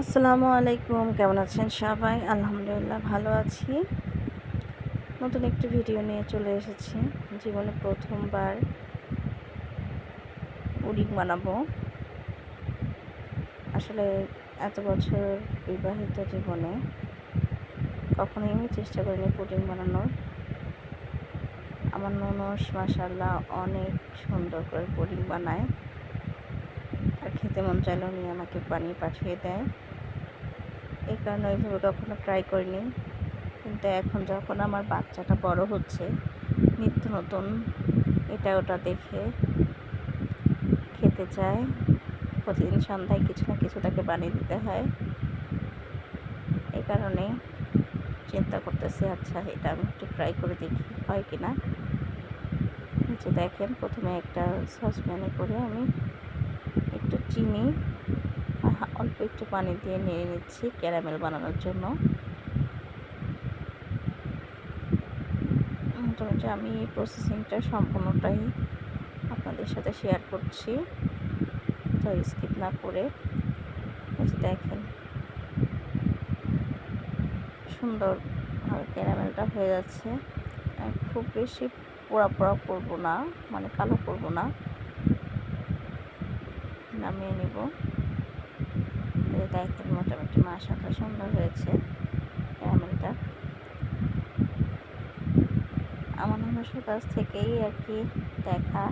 আসসালামু আলাইকুম, কেমন আছেন সবাই? আলহামদুলিল্লাহ ভালো আছি। নতুন একটি ভিডিও নিয়ে চলে এসেছি। জীবনে প্রথমবার উডিং বানাবো। আসলে এত বছর বিবাহিত জীবনে কখনোই আমি চেষ্টা করিনি পুডিং বানানোর। আমার ননস মাসাল্লাহ অনেক সুন্দর করে পুডিং বানায়। আর খেতে মন চাইলেও নিয়ে আমাকে পানি পাঠিয়ে দেয়। এই কারণে ওইভাবে কখনো ট্রাই করিনি। কিন্তু এখন যখন আমার বাচ্চাটা বড় হচ্ছে, নিত্য নতুন এটা ওটা দেখে খেতে চায়। প্রতিদিন সন্ধ্যায় কিছু না কিছু তাকে বানিয়ে দিতে হয়। এই কারণে চিন্তা করতেছি আচ্ছা এটা আমি একটু ট্রাই করে দেখি হয় কি না নিচে দেখেন, প্রথমে একটা সসপ্যানে করে আমি একটু চিনি অল্প একটু পানি দিয়ে নিয়ে নিচ্ছি ক্যারামেল বানানোর জন্য। মোটামুটি আমি এই প্রসেসিংটা সম্পূর্ণটাই আপনাদের সাথে শেয়ার করছি। তো স্কিপ না করে দেখেন। সুন্দর ক্যারামেলটা হয়ে যাচ্ছে। খুব বেশি পোড়া পোড়া করব না মানে কালো করব না। নামিয়ে নিব। দেখেন মোটামুটি মাসাটা সুন্দর হয়েছে ক্যারামেলটা আমার মানুষের কাছ থেকেই আর কি দেখা।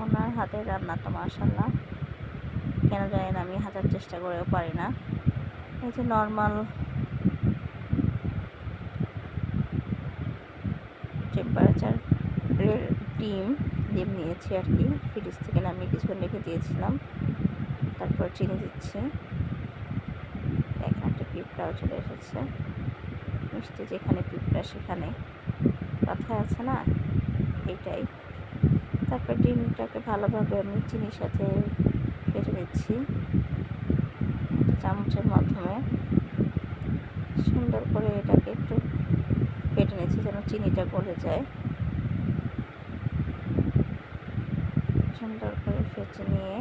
ওনার হাতের রান্না তো মাসাল্লাহ কেন জানি না আমি হাজার চেষ্টা করেও পারি না। এই যে নর্মাল টেম্পারেচার ডিম ডিম নিয়েছি আর কি। ফ্রিজ থেকে নামিয়ে কিছুক্ষণ রেখে দিয়েছিলাম। তারপর চিনি দিচ্ছি। দেখেন একটা পিঁপড়াও চলে এসেছে। মিষ্টি যেখানে পিঁপড়া সেখানে। কথা আছে না? এইটাই তারপর ডিমটাকে ভালোভাবে আমি চিনির সাথে ফেটে নিচ্ছি। চামচের মাধ্যমে। সুন্দর করে এটাকে একটু ফেটে নিচ্ছি যেন চিনিটা গলে যায়। সুন্দর করে ফেটে নিয়ে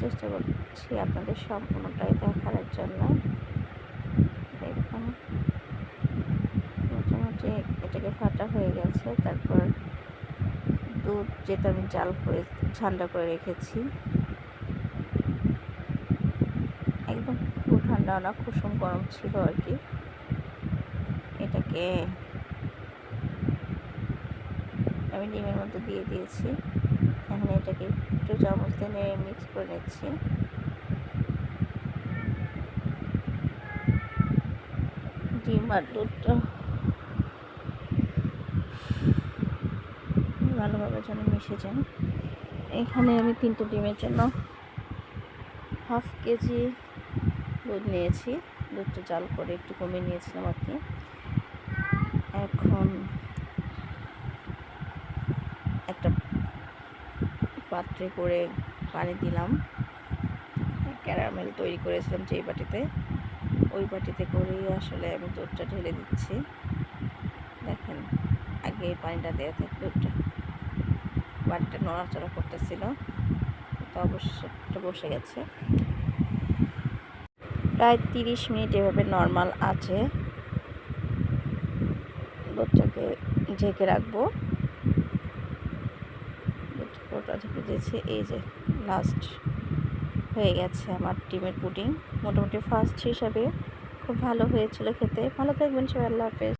চেষ্টা করছি আপনাদের সম্পূর্ণটাই দেখার জন্য। দেখুন। মোটামুটি এটাকে ফাটা হয়ে গেছে, তারপর দুধ যেটা আমি জাল করে, ঠান্ডা করে রেখেছি। একদম খুব ঠান্ডা না, কুসুম গরম ছিল আর কি এটাকে আমি ডিমের মধ্যে দিয়ে দিয়েছি। নেড়ে মিক্স করে নিচ্ছি ডিম আর দুধটা। ভালোভাবে যেন মিশে যান এখানে আমি তিনটে ডিমের জন্য হাফ কেজি দুধ নিয়েছি। দুধটা জাল করে একটু কমিয়ে নিয়েছিলাম আর কি। এখন একটা পাত্রে করে পানি দিলাম। ক্যারামেল তৈরি করেছিলাম যেই বাটিতে। ওই বাটিতে করেই আসলে আমি দুধটা ঢেলে দিচ্ছি। দেখেন, আগে পানিটা দেওয়া থাকে দুধটা বাটিটা নড়াচড়া করতেছিল তো অবশ্যই বসে গেছে। প্রায় তিরিশ মিনিট এভাবে নর্মাল আছে। দুধটাকে ঢেকে রাখব। ওটা ঢেকে দিয়েছে এই যে লাস্ট হয়ে গেছে আমার ডিমের পুডিং। মোটামুটি ফার্স্ট হিসাবে খুব ভালো হয়েছিল খেতে। ভালো থাকবেন সবাই, আল্লাহ হাফেজ।